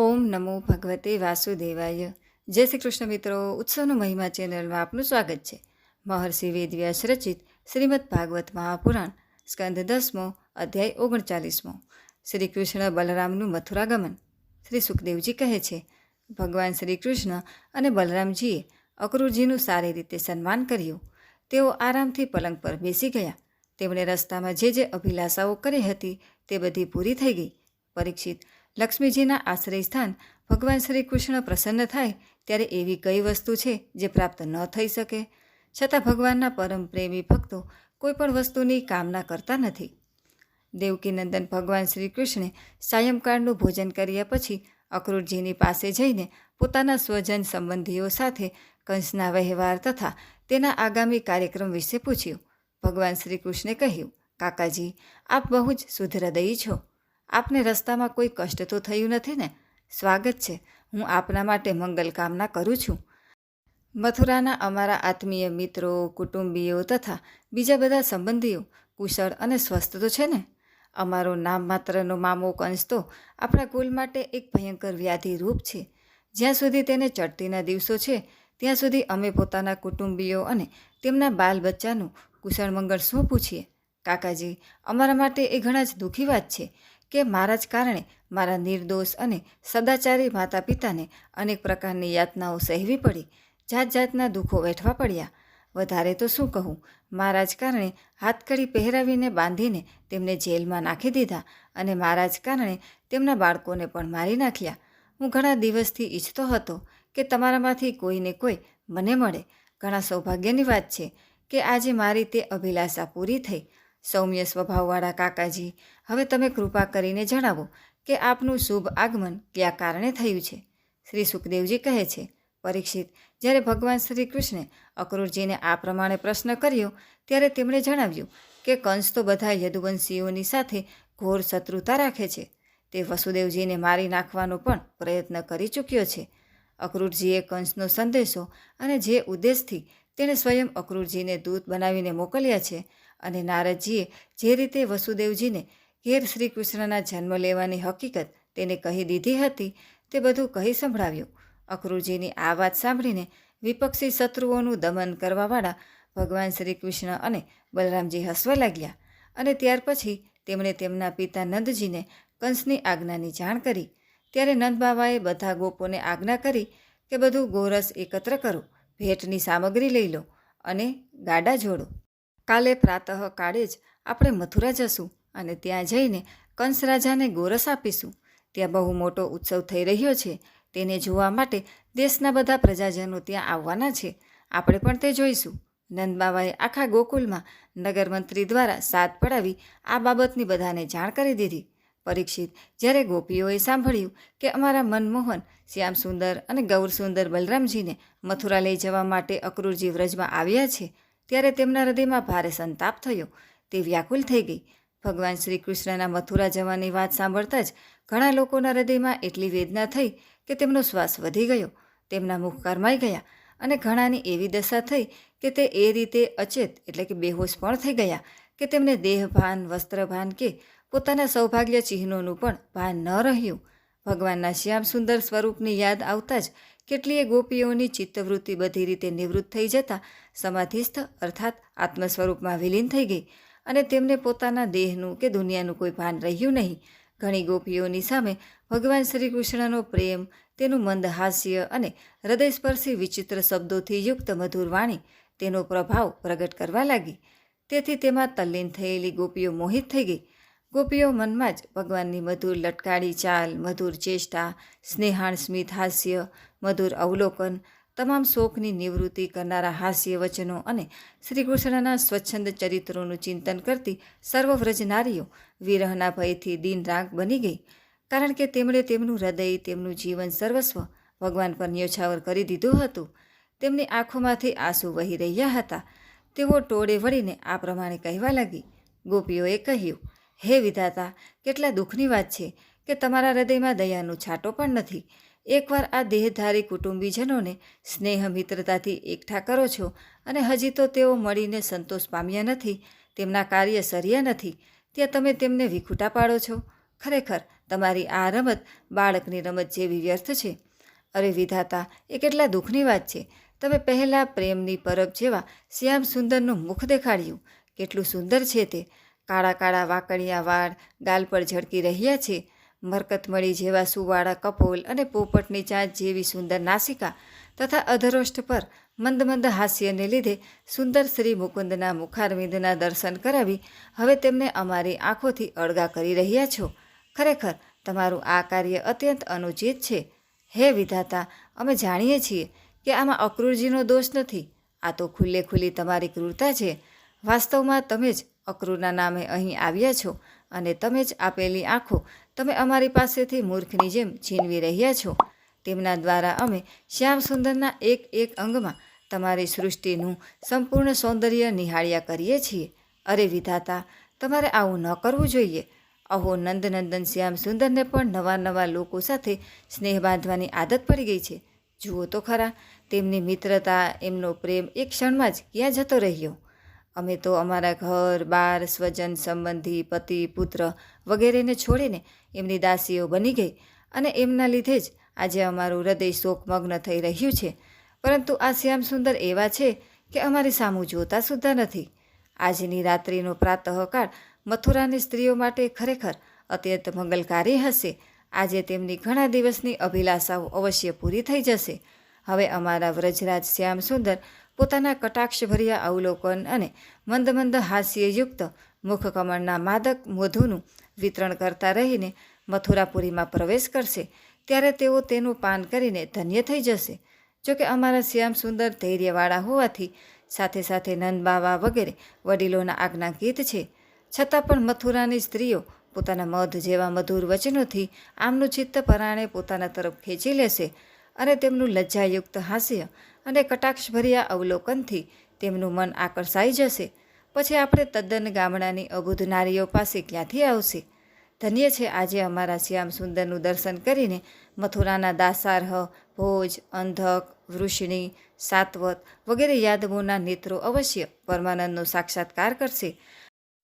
ઓમ નમો ભગવતે વાસુદેવાય. જય શ્રી કૃષ્ણ મિત્રો, ઉત્સવનો મહિમા ચેનલમાં આપનું સ્વાગત છે. મહર્ષિ વેદવ્યાસ રચિત શ્રીમદ ભાગવત મહાપુરાણ, સ્કંદ દસમો, અધ્યાય ઓગણચાલીસમો. શ્રી કૃષ્ણ બલરામનું મથુરાગમન શ્રી સુખદેવજી કહે છે, ભગવાન શ્રી કૃષ્ણ અને બલરામજીએ અક્રૂરજીનું સારી રીતે સન્માન કર્યું. તેઓ આરામથી પલંગ પર બેસી ગયા. તેમણે રસ્તામાં જે જે અભિલાષાઓ કરી હતી તે બધી પૂરી થઈ ગઈ. પરીક્ષિત લક્ષ્મીજીના આશ્રય સ્થાન ભગવાન શ્રી કૃષ્ણ પ્રસન્ન થાય ત્યારે એવી કઈ વસ્તુ છે જે પ્રાપ્ત ન થઈ શકે? છતાં ભગવાનના પરમ પ્રેમી ભક્તો કોઈ પણ વસ્તુની કામના કરતા નથી. દેવકીનંદન ભગવાન શ્રી કૃષ્ણે સાયંકાળનું ભોજન કર્યા પછી અક્રૂરજીની પાસે જઈને પોતાના સ્વજન સંબંધીઓ સાથે કંસના વ્યવહાર તથા તેના આગામી કાર્યક્રમ વિશે પૂછ્યું. ભગવાન શ્રી કૃષ્ણે કહ્યું, કાકાજી, આપ બહુ જ સુધ્રદયી છો. આપને રસ્તામાં કોઈ કષ્ટ તો થયું નથી ને? સ્વાગત છે. હું આપના માટે મંગલ કામના કરું છું. મથુરાના અમારા આત્મીય મિત્રો, કુટુંબીઓ તથા બીજા બધા સંબંધીઓ કુશળ અને સ્વસ્થ તો છે ને? અમારો નામ માત્રનો મામો કંસ તો આપણા કુલ માટે એક ભયંકર વ્યાધિ રૂપ છે. જ્યાં સુધી તેને ચડતીના દિવસો છે, ત્યાં સુધી અમે પોતાના કુટુંબીઓ અને તેમના બાલ બચ્ચાનું કુશળ મંગળ શું પૂછીએ? કાકાજી, અમારા માટે એ ઘણા જ દુઃખી વાત છે. કે મારા જ કારણે મારા નિર્દોષ અને સદાચારી માતા પિતાને અનેક પ્રકારની યાતનાઓ સહેવી પડી જાત જાતના દુઃખો વેઠવા પડ્યા. વધારે તો શું કહું? મારા જ કારણે હાથકડી પહેરાવીને બાંધીને તેમને જેલમાં નાખી દીધા અને મારા જ કારણે તેમના બાળકોને પણ મારી નાખ્યા. હું ઘણા દિવસથી ઈચ્છતો હતો કે તમારામાંથી કોઈને કોઈ મને મળે. ઘણા સૌભાગ્યની વાત છે કે આજે મારી તે અભિલાષા પૂરી થઈ. સૌમ્ય સ્વભાવવાળા કાકાજી, હવે તમે કૃપા કરીને જણાવો કે આપનું શુભ આગમન કયા કારણે થયું છે? શ્રી સુખદેવજી કહે છે, પરીક્ષિત, જ્યારે ભગવાન શ્રી કૃષ્ણે અક્રૂરજીને આ પ્રમાણે પ્રશ્ન કર્યો, ત્યારે તેમણે જણાવ્યું કે કંસ તો બધા યદુવંશીઓની સાથે ઘોર શત્રુતા રાખે છે. તે વસુદેવજીને મારી નાખવાનો પણ પ્રયત્ન કરી ચૂક્યો છે. અક્રૂરજીએ કંસનો સંદેશો અને જે ઉદ્દેશથી તેણે સ્વયં અક્રૂરજીને દૂત બનાવીને મોકલ્યા છે અને નારદજીએ જે રીતે વસુદેવજીને ઘેર શ્રી કૃષ્ણના જન્મ લેવાની હકીકત તેને કહી દીધી હતી, તે બધું કહી સંભળાવ્યું. અક્રુરજીની આ વાત સાંભળીને વિપક્ષી શત્રુઓનું દમન કરવાવાળા ભગવાન શ્રી કૃષ્ણ અને બલરામજી હસવા લાગ્યા અને ત્યાર પછી તેમણે તેમના પિતા નંદજીને કંસની આજ્ઞાની જાણ કરી. ત્યારે નંદબાવાએ બધા ગોપોને આજ્ઞા કરી કે બધું ગોરસ એકત્ર કરો, ભેટની સામગ્રી લઈ લો અને ગાડા જોડો. કાલે પ્રાતઃ કાળે જ આપણે મથુરા જશું અને ત્યાં જઈને કંસ રાજાને ગોરસ આપીશું. ત્યાં બહુ મોટો ઉત્સવ થઈ રહ્યો છે. તેને જોવા માટે દેશના બધા પ્રજાજનો ત્યાં આવવાના છે. આપણે પણ તે જોઈશું. નંદબાવાએ આખા ગોકુલમાં નગરમંત્રી દ્વારા સાથ પડાવી આ બાબતની બધાને જાણ કરી દીધી. પરીક્ષિત જ્યારે ગોપીઓએ સાંભળ્યું કે અમારા મનમોહન, શ્યામ સુંદર અને ગૌરસુંદર બલરામજીને મથુરા લઈ જવા માટે અક્રૂરજી વ્રજમાં આવ્યા છે ત્યારે તેમના હૃદયમાં ભારે સંતાપ થયો. તે વ્યાકુલ થઈ ગઈ. ભગવાન શ્રી કૃષ્ણના મથુરા જવાની વાત સાંભળતા જ ઘણા લોકોના હૃદયમાં એટલી વેદના થઈ કે તેમનો શ્વાસ વધી ગયો. તેમના મુખ કરમાઈ ગયા અને ઘણાની એવી દશા થઈ કે તે એ રીતે અચેત એટલે કે બેહોશ પણ થઈ ગયા કે તેમને દેહભાન, વસ્ત્રભાન કે પોતાના સૌભાગ્ય ચિહ્નોનું પણ ભાન ન રહ્યું. ભગવાનના શ્યામ સુંદર સ્વરૂપની યાદ આવતા જ કેટલીય ગોપીઓની ચિત્તવૃત્તિ બધી રીતે નિવૃત્ત થઈ જતાં સમાધિસ્થ અર્થાત આત્મ સ્વરૂપમાં વિલીન થઈ ગઈ અને તેમને પોતાના દેહનું કે દુનિયાનું કોઈ ભાન રહ્યું નહીં. ઘણી ગોપીઓની સામે ભગવાન શ્રી કૃષ્ણનો પ્રેમ, તેનું મંદ હાસ્ય અને હૃદયસ્પર્શી વિચિત્ર શબ્દોથી યુક્ત મધુર વાણી તેનો પ્રભાવ પ્રગટ કરવા લાગી. તેથી તેમાં તલ્લીન થયેલી ગોપીઓ મોહિત થઈ ગઈ. ગોપીઓ મનમાં જ ભગવાનની મધુર લટકાળી ચાલ, મધુર ચેષ્ટા સ્નેહાણ સ્મિત હાસ્ય, મધુર અવલોકન, તમામ શોકની નિવૃત્તિ કરનારા હાસ્ય વચનો અને શ્રી કૃષ્ણના સ્વચ્છંદ ચરિત્રોનું ચિંતન કરતી સર્વવ્રજ નારીઓ વિરહના ભયથી દિન રાગ બની ગઈ. કારણ કે તેમણે તેમનું હૃદય, તેમનું જીવન સર્વસ્વ ભગવાન પર ન્યોછાવર કરી દીધું હતું. તેમની આંખોમાંથી આંસુ વહી રહ્યા હતા. તેઓ ટોળે વળીને આ પ્રમાણે કહેવા લાગી. ગોપીઓએ કહ્યું હે વિધાતા, કેટલા દુઃખની વાત છે કે તમારા હૃદયમાં દયાનો છાંટો પણ નથી. એકવાર આ દેહધારી કુટુંબીજનોને સ્નેહ મિત્રતાથી એકઠા કરો છો અને હજી તો તેઓ મળીને સંતોષ પામ્યા નથી, તેમના કાર્ય સર્યા નથી, ત્યાં તમે તેમને વિખૂટા પાડો છો. ખરેખર, તમારી આ રમત બાળકની રમત જેવી વ્યર્થ છે. અરે વિધાતા, એ કેટલા દુઃખની વાત છે. તમે પહેલાં પ્રેમની પરબ જેવા શ્યામ સુંદરનું મુખ દેખાડ્યું. કેટલું સુંદર છે તે. કાળા કાળા વાકડિયા વાળ ગાલ પર ઝળકી રહ્યા છે. મરકતમળી જેવા સુવાળા કપોલ અને પોપટની ચાંચ જેવી સુંદર નાસિકા તથા અધરોષ્ઠ પર મંદ મંદ હાસ્યને લીધે સુંદર શ્રી મુકુંદના મુખારવિંદના દર્શન કરાવી હવે તેમને અમારી આંખોથી અળગા કરી રહ્યા છો. ખરેખર, તમારું આ કાર્ય અત્યંત અનુચિત છે. હે વિધાતા, અમે જાણીએ છીએ કે આમાં અક્રૂરજીનો દોષ નથી. આ તો ખુલ્લે ખુલ્લી તમારી ક્રૂરતા છે. વાસ્તવમાં તમે જ અક્રૂરના નામે અહીં આવ્યા છો અને તમે જ આપેલી આંખો તમે અમારી પાસેથી મૂર્ખની જેમ છીનવી રહ્યા છો. તેમના દ્વારા અમે શ્યામ સુંદરના એક એક અંગમાં તમારી સૃષ્ટિનું સંપૂર્ણ સૌંદર્ય નિહાળ્યા કરીએ છીએ. અરે વિધાતા, તમારે આવું ન કરવું જોઈએ. અહો નંદનંદન શ્યામ સુંદરને પણ નવા નવા લોકો સાથે સ્નેહ બાંધવાની આદત પડી ગઈ છે. જુઓ તો ખરા, તેમની મિત્રતા, એમનો પ્રેમ એક ક્ષણમાં જ ક્યાં જતો રહ્યો? અમે તો અમારા ઘર, બાર, સ્વજન સંબંધી, પતિ, પુત્ર વગેરેને છોડીને એમની દાસીઓ બની ગઈ અને એમના લીધે જ આજે અમારું હૃદય શોકમગ્ન થઈ રહ્યું છે. પરંતુ આ શ્યામ સુંદર એવા છે કે અમારી સામું જોતા સુદ્ધા નથી. આજની રાત્રિનો પ્રાતઃકાળ મથુરાની સ્ત્રીઓ માટે ખરેખર અત્યંત મંગલકારી હશે. આજે તેમની ઘણા દિવસની અભિલાષાઓ અવશ્ય પૂરી થઈ જશે. હવે અમારા વ્રજરાજ શ્યામ સુંદર પોતાના કટાક્ષભર્યા અવલોકન અને મંદ મંદ હાસ્યયુક્ત મુખકમળના માદક મોધુનું વિતરણ કરતા રહીને મથુરાપુરીમાં પ્રવેશ કરશે, ત્યારે તેઓ તેનું પાન કરીને ધન્ય થઈ જશે. જોકે અમારા શ્યામ સુંદર ધૈર્યવાળા હોવાથી સાથે સાથે નંદબાવા વગેરે વડીલોના આજ્ઞાકીત છે. છતાં પણ મથુરાની સ્ત્રીઓ પોતાના મધ જેવા મધુર વચનોથી આમનું ચિત્ત પરાણે પોતાના તરફ ખેંચી લેશે. અને તેમનું લજ્જાયુક્ત હાસ્ય અને કટાક્ષભર્યા અવલોકનથી તેમનું મન આકર્ષાઈ જશે. પછી આપણે તદ્દન ગામડાની અબુધ નારીઓ પાસે ક્યાંથી આવશે? ધન્ય છે આજે અમારા શ્યામ સુંદરનું દર્શન કરીને મથુરાના દાસારહ, ભોજ, અંધક, વૃષિણી, સાત્વત વગેરે યાદવોના નેત્રો અવશ્ય પરમાનંદનો સાક્ષાત્કાર કરશે.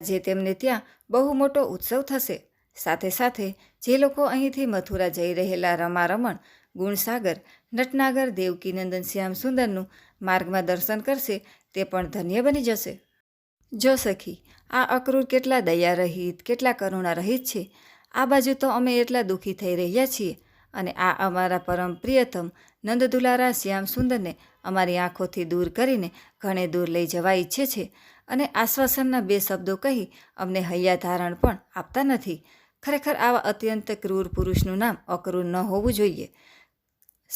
આજે તેમને ત્યાં બહુ મોટો ઉત્સવ થશે. સાથે સાથે જે લોકો અહીંથી મથુરા જઈ રહેલા રમારમણ ગુણસાગર, નટનાગર, દેવકીનંદન શ્યામ સુંદરનું માર્ગમાં દર્શન કરશે તે પણ ધન્ય બની જશે. જો સખી, આ અક્રૂર કેટલા દયા રહિત કેટલા કરુણા રહિત છે. આ બાજુ તો અમે એટલા દુઃખી થઈ રહ્યા છીએ અને આ અમારા પરમ પ્રિયતમ નંદદુલારા શ્યામ સુંદરને અમારી આંખોથી દૂર કરીને ઘણે દૂર લઈ જવા ઈચ્છે છે અને આશ્વાસનના બે શબ્દો કહી અમને હૈયા ધારણ પણ આપતા નથી. ખરેખર આવા અત્યંત ક્રૂર પુરુષનું નામ અક્રૂર ન હોવું જોઈએ.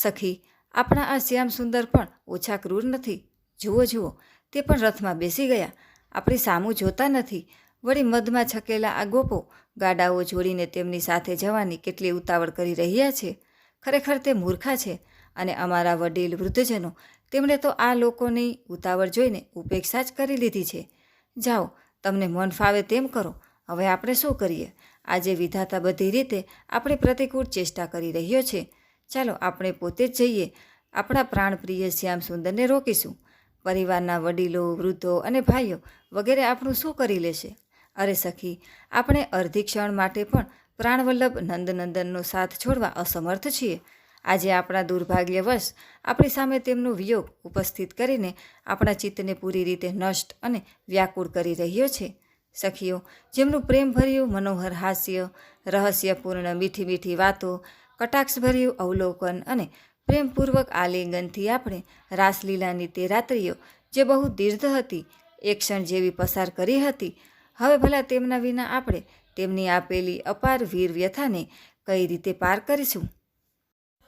સખી, આપણા આ શ્યામ સુંદર પણ ઓછા ક્રૂર નથી. જુઓ જુઓ, તે પણ રથમાં બેસી ગયા. આપણી સામું જોતા નથી. વળી મધમાં છકેલા આ ગોપો ગાડાઓ જોડીને તેમની સાથે જવાની કેટલી ઉતાવળ કરી રહ્યા છે? ખરેખર તે મૂર્ખા છે અને અમારા વડીલ વૃદ્ધજનો તેમણે તો આ લોકોની ઉતાવળ જોઈને ઉપેક્ષા જ કરી લીધી છે. જાઓ, તમને મન ફાવે તેમ કરો. હવે આપણે શું કરીએ? આજે વિધાતા બધી રીતે આપણી પ્રતિકૂળ ચેષ્ટા કરી રહ્યો છે. ચાલો આપણે પોતે જ જઈએ. આપણા પ્રાણપ્રિય શ્યામ સુંદરને રોકીશું. પરિવારના વડીલો, વૃદ્ધો અને ભાઈઓ વગેરે આપણું શું કરી લેશે? અરે સખી, આપણે અર્ધી ક્ષણ માટે પણ પ્રાણવલ્લભ નંદનંદનનો સાથ છોડવા અસમર્થ છીએ. આજે આપણા દુર્ભાગ્યવશ આપણી સામે તેમનો વિયોગ ઉપસ્થિત કરીને આપણા ચિત્તને પૂરી રીતે નષ્ટ અને વ્યાકુળ કરી રહ્યો છે. સખીઓ, જેમનું પ્રેમભર્યું મનોહર હાસ્ય, રહસ્યપૂર્ણ મીઠી મીઠી વાતો કટાક્ષભર્યું અવલોકન અને પ્રેમપૂર્વક આલિંગનથી આપણે રાસલીલાની તે રાત્રિઓ, જે બહુ દીર્ઘ હતી, એક ક્ષણ જેવી પસાર કરી હતી, હવે ભલા તેમના વિના આપણે તેમની આપેલી અપાર વીર વ્યથાને કઈ રીતે પાર કરીશું?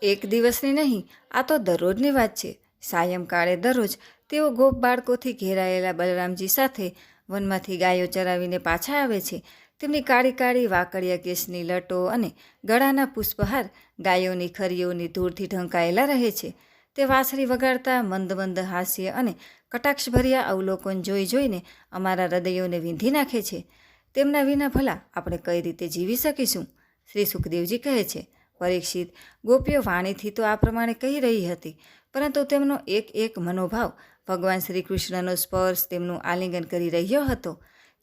એક દિવસની નહીં, આ તો દરરોજની વાત છે. સાયંકાળે દરરોજ તેઓ ગોપ બાળકોથી ઘેરાયેલા બલરામજી સાથે વનમાંથી ગાયો ચરાવીને પાછા આવે છે. તેમની કાળી કાળી વાકડિયા કેસની લટો અને ગળાના પુષ્પહાર ગાયોની ખરીઓની ધૂળથી ઢંકાયેલા રહે છે. તે વાંસળી વગાડતા મંદ મંદ હાસ્ય અને કટાક્ષભર્યા અવલોકન જોઈ જોઈને અમારા હૃદયોને વીંધી નાખે છે. તેમના વિના ભલા આપણે કઈ રીતે જીવી શકીશું? શ્રી સુખદેવજી કહે છે. પરીક્ષિત, ગોપીઓ વાણીથી તો આ પ્રમાણે કહી રહી હતી, પરંતુ તેમનો એક એક મનોભાવ ભગવાન શ્રી કૃષ્ણનો સ્પર્શ તેમનું આલિંગન કરી રહ્યો હતો.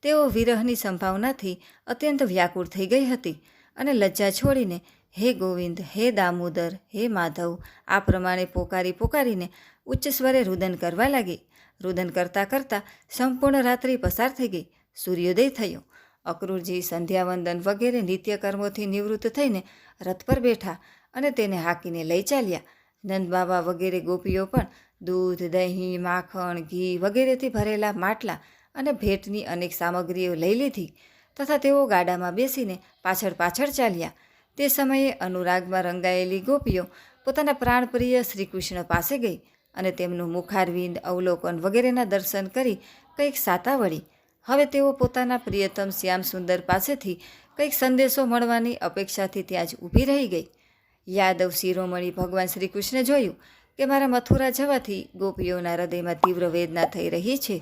તેઓ વિરહની સંભાવનાથી અત્યંત વ્યાકુળ થઈ ગઈ હતી અને લજ્જા છોડીને, હે ગોવિંદ, હે દામોદર, હે માધવ, આ પ્રમાણે પોકારી પોકારીને ઉચ્ચ સ્વરે રુદન કરવા લાગી. રુદન કરતાં કરતાં સંપૂર્ણ રાત્રિ પસાર થઈ ગઈ. સૂર્યોદય થયો. અક્રૂરજી સંધ્યાવંદન વગેરે નિત્યકર્મોથી નિવૃત્ત થઈને રથ પર બેઠા અને તેને હાકીને લઈ ચાલ્યા. નંદબાબા વગેરે ગોપીઓ પણ દૂધ, દહીં, માખણ, ઘી વગેરેથી ભરેલા માટલા અને ભેટની અનેક સામગ્રીઓ લઈ લીધી તથા તેઓ ગાડામાં બેસીને પાછળ પાછળ ચાલ્યા. તે સમયે અનુરાગમાં રંગાયેલી ગોપીઓ પોતાના પ્રાણપ્રિય શ્રીકૃષ્ણ પાસે ગઈ અને તેમનું મુખારવિંદ, અવલોકન વગેરેના દર્શન કરી કંઈક સાતા વળી હવે તેઓ પોતાના પ્રિયતમ શ્યામ સુંદર પાસેથી કંઈક સંદેશો મળવાની અપેક્ષાથી ત્યાં જ ઊભી રહી ગઈ. યાદવ શિરોમણી ભગવાન શ્રી કૃષ્ણે જોયું કે મારા મથુરા જવાથી ગોપીઓના હૃદયમાં તીવ્ર વેદના થઈ રહી છે.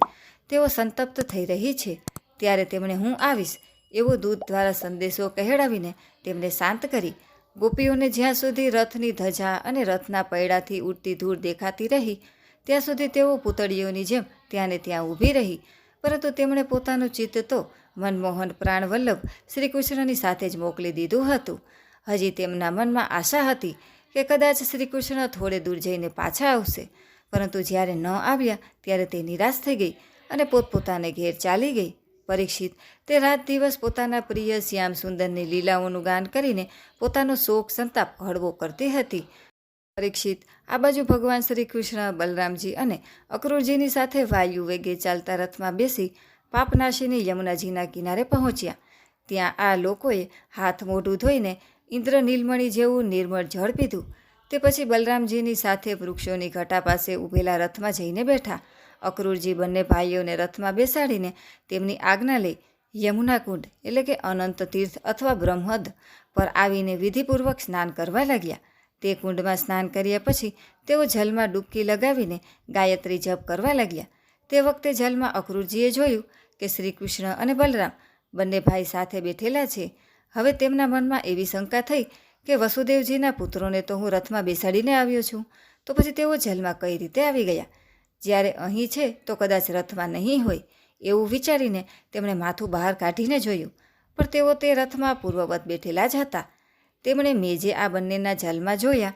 તેઓ સંતપ્ત થઈ રહી છે. ત્યારે તેમણે હું આવીશ એવો દૂત દ્વારા સંદેશો કહેડાવીને તેમને શાંત કરી. ગોપીઓને જ્યાં સુધી રથની ધજા અને રથના પૈડાથી ઉડતી ધૂળ દેખાતી રહી, ત્યાં સુધી તેઓ પૂતળીઓની જેમ ત્યાં ને ત્યાં ઊભી રહી. પરંતુ તેમણે પોતાનું ચિત્ત તો મનમોહન પ્રાણવલ્લભ શ્રી કૃષ્ણની સાથે જ મોકલી દીધું હતું. હજી તેમના મનમાં આશા હતી કે કદાચ શ્રી કૃષ્ણ થોડે દૂર જઈને પાછા આવશે. પરંતુ જ્યારે ન આવ્યા, ત્યારે તે નિરાશ થઈ ગઈ. અને પોતપોતાને ઘેર ચાલી ગઈ. પરીક્ષિત તે રાત દિવસ પોતાના પ્રિય શ્યામ સુંદરની લીલાઓનું ગાન કરીને પોતાનો શોક સંતાપ હળવો કરતી હતી. પરીક્ષિત આ બાજુ ભગવાન શ્રી કૃષ્ણ, બલરામજી અને અક્રૂરજીની સાથે વાયુ વેગે ચાલતા રથમાં બેસી પાપનાશીની યમુનાજીના કિનારે પહોંચ્યા. ત્યાં આ લોકોએ હાથ મોઢું ધોઈને ઇન્દ્ર નીલમણી જેવું નિર્મળ જળ પીધું. તે પછી બલરામજીની સાથે વૃક્ષોની ઘટા પાસે ઊભેલા રથમાં જઈને બેઠા. અક્રૂરજી બંને ભાઈઓને રથમાં બેસાડીને તેમની આજ્ઞા લઈ યમુના કુંડ એટલે કે અનંત તીર્થ અથવા બ્રહ્મદ પર આવીને વિધિપૂર્વક સ્નાન કરવા લાગ્યા. તે કુંડમાં સ્નાન કર્યા પછી તેઓ જલમાં ડૂબકી લગાવીને ગાયત્રી જપ કરવા લાગ્યા. તે વખતે જલમાં અક્રૂરજીએ જોયું કે શ્રી કૃષ્ણ અને બલરામ બંને ભાઈ સાથે બેઠેલા છે. હવે તેમના મનમાં એવી શંકા થઈ કે વસુદેવજીના પુત્રોને તો હું રથમાં બેસાડીને આવ્યો છું, તો પછી તેઓ જલમાં કઈ રીતે આવી ગયા? જ્યારે અહીં છે તો કદાચ રથમાં નહીં હોય, એવું વિચારીને તેમણે માથું બહાર કાઢીને જોયું. પણ તેઓ તે રથમાં પૂર્વવત બેઠેલા જ હતા. તેમણે મેં જે આ બંનેના જલમાં જોયા,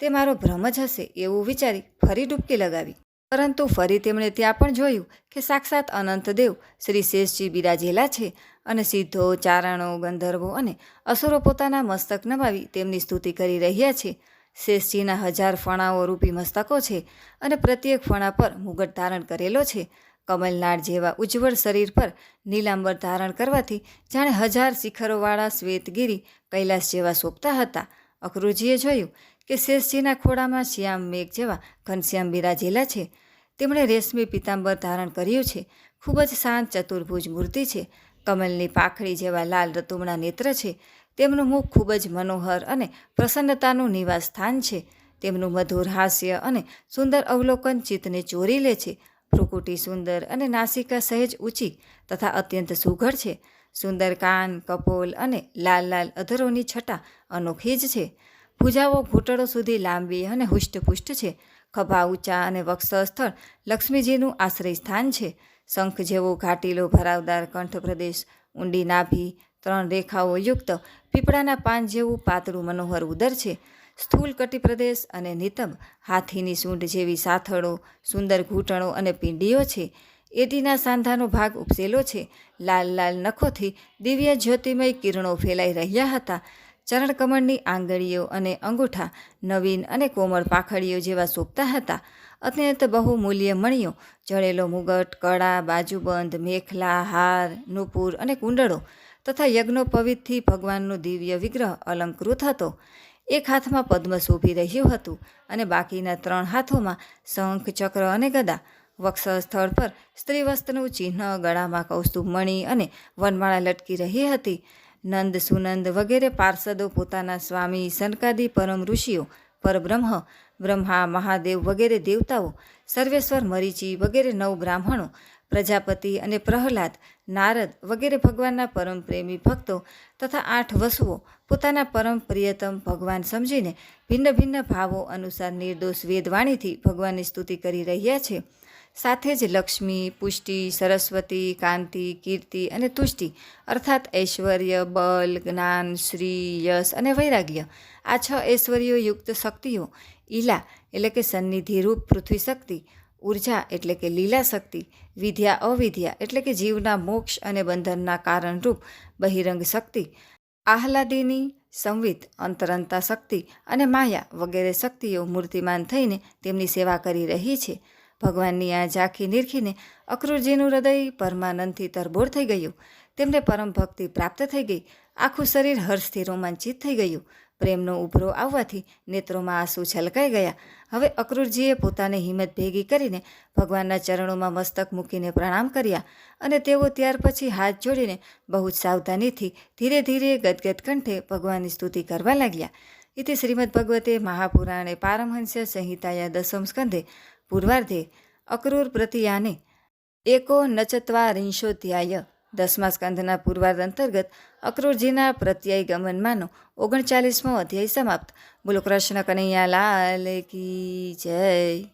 તે મારો ભ્રમ જ હશે એવું વિચારી ફરી ડૂબકી લગાવી. પરંતુ ફરી તેમણે ત્યાં પણ જોયું કે સાક્ષાત અનંતદેવ શ્રી શેષજી બિરાજેલા છે અને સિદ્ધો, ચારણો, ગંધર્વો અને અસુરો પોતાના મસ્તક નમાવી તેમની સ્તુતિ કરી રહ્યા છે. શેષજીના હજાર ફણાઓ રૂપી મસ્તકો છે અને પ્રત્યેક ફણા પર મુગટ ધારણ કરેલો છે. કમલનાળ જેવા ઉજ્જવળ શરીર પર નીલાંબર ધારણ કરવાથી જાણે હજાર શિખરોવાળા શ્વેતગીરી કૈલાસ જેવા શોભતા હતા. અકરુજીએ જોયું કે શેષજીના ખોળામાં શ્યામ મેઘ જેવા ઘનશ્યામ બિરાજેલા છે. તેમણે રેશમી પિતાંબર ધારણ કર્યું છે. ખૂબ જ શાંત ચતુર્ભુજ મૂર્તિ છે. કમલની પાખડી જેવા લાલ રતુમણા નેત્ર છે. તેમનું મુખ ખૂબ જ મનોહર અને પ્રસન્નતાનું નિવાસ સ્થાન છે. તેમનું મધુર હાસ્ય અને સુંદર અવલોકન ચિત્તને ચોરી લે છે. ભ્રુકુટી સુંદર અને નાસિકા સહેજ ઊંચી તથા અત્યંત સુઘડ છે. સુંદર કાન, કપોલ અને લાલ લાલ અધરોની છટા અનોખી જ છે. ભૂજાઓ ઘૂંટળો સુધી લાંબી અને હુષ્ટપુષ્ટ છે. ખભા ઊંચા અને વક્ષસ્થળ લક્ષ્મીજીનું આશ્રય સ્થાન છે. શંખ જેવો ઘાટીલો ભરાવદાર કંઠ પ્રદેશ ઊંડી નાભી ત્રણ રેખાઓ યુક્ત પીપળાના પાન જેવું પાતળું મનોહર ઉદર છે. સ્થૂલ કટિપ્રદેશ અને નિતંબ હાથીની સૂંઢ જેવી સાથળો, સુંદર ઘૂંટણો અને પીંડીઓ છે. એટીના સાંધાનો ભાગ ઉપસેલો છે. લાલ લાલ નખોથી દિવ્ય જ્યોતિમય કિરણો ફેલાઈ રહ્યા હતા. ચરણકમળની આંગળીઓ અને અંગૂઠા નવીન અને કોમળ પાખડીઓ જેવા શોભતા હતા. અત્યંત બહુમૂલ્ય મણીઓ જળેલો મુગટ, કળા, બાજુબંધ, મેખલા, હાર, નુપુર અને કુંડળો. તથા યજ્ઞોપવિતથી ભગવાનનો દિવ્ય વિગ્રહ અલંકૃત હતો. એક હાથમાં પદ્મ શોભી રહ્યું હતું અને બાકીના ત્રણ હાથોમાં શંખ, ચક્ર અને ગદા. વક્ષ સ્થળ પર સ્ત્રી વસ્ત્રનું ચિહ્ન, ગળામાં કૌસ્તુભ મણી અને વનમાળા લટકી રહી હતી. નંદ સુનંદ વગેરે પાર્ષદો પોતાના સ્વામી સનકાદી પરમ ઋષિઓ, પરબ્રહ્મ બ્રહ્મા, મહાદેવ વગેરે દેવતાઓ, સર્વેશ્વર, મરીચી વગેરે નવ બ્રાહ્મણો, પ્રજાપતિ અને પ્રહલાદ, નારદ વગેરે ભગવાનના પરમ પ્રેમી ભક્તો તથા આઠ વસુઓ પોતાના પરમ પ્રિયતમ ભગવાન સમજીને ભિન્ન ભિન્ન ભાવો અનુસાર નિર્દોષ વેદવાણીથી ભગવાનની સ્તુતિ કરી રહ્યા છે. સાથે જ લક્ષ્મી, પુષ્ટિ, સરસ્વતી, કાંતિ, કીર્તિ અને તુષ્ટિ, અર્થાત ઐશ્વર્ય, બલ, જ્ઞાન, શ્રી, યશ અને વૈરાગ્ય આ છ ઐશ્વર્યો યુક્ત શક્તિઓ ઈલા એટલે કે સન્નિધિ રૂપ પૃથ્વી શક્તિ, ઊર્જા એટલે કે લીલા શક્તિ, વિદ્યા અવિદ્યા એટલે કે જીવના મોક્ષ અને બંધનના કારણરૂપ બહિરંગ શક્તિ, આહલાદીની સંવિત, અંતરંતા શક્તિ અને માયા વગેરે શક્તિઓ મૂર્તિમાન થઈને તેમની સેવા કરી રહી છે. ભગવાનની આ ઝાંખી નિરખીને અક્રૂરજીનું હૃદય પરમાનંદથી તરબોળ થઈ ગયું. તેમને પરમ ભક્તિ પ્રાપ્ત થઈ ગઈ. આખું શરીર હર્ષથી રોમાંચિત થઈ ગયું. પ્રેમનો ઉભરો આવવાથી નેત્રોમાં આંસુ છલકાઈ ગયા. હવે અક્રૂરજીએ પોતાની હિંમત ભેગી કરીને ભગવાનના ચરણોમાં મસ્તક મૂકીને પ્રણામ કર્યા અને તેઓ ત્યાર પછી હાથ જોડીને બહુ જ સાવધાનીથી ધીરે ધીરે ગદગદ કંઠે ભગવાનની સ્તુતિ કરવા લાગ્યા. ઇતિ શ્રીમદ ભગવતે મહાપુરાણે પારમહંસ્ય સંહિતાયા દસમ સ્કંધે પૂર્વાર્ધે અક્રૂર પ્રતિયાને એકો નચત્વારિંશોધ્યાય દસમા સ્કંધના પૂર્વાર્ધ અંતર્ગત અક્રૂરજીના પ્રત્યય ગમનમાંનો ઓગણચાલીસમો અધ્યાય સમાપ્ત. બોલો કૃષ્ણ કનૈયા લાલ કી જય.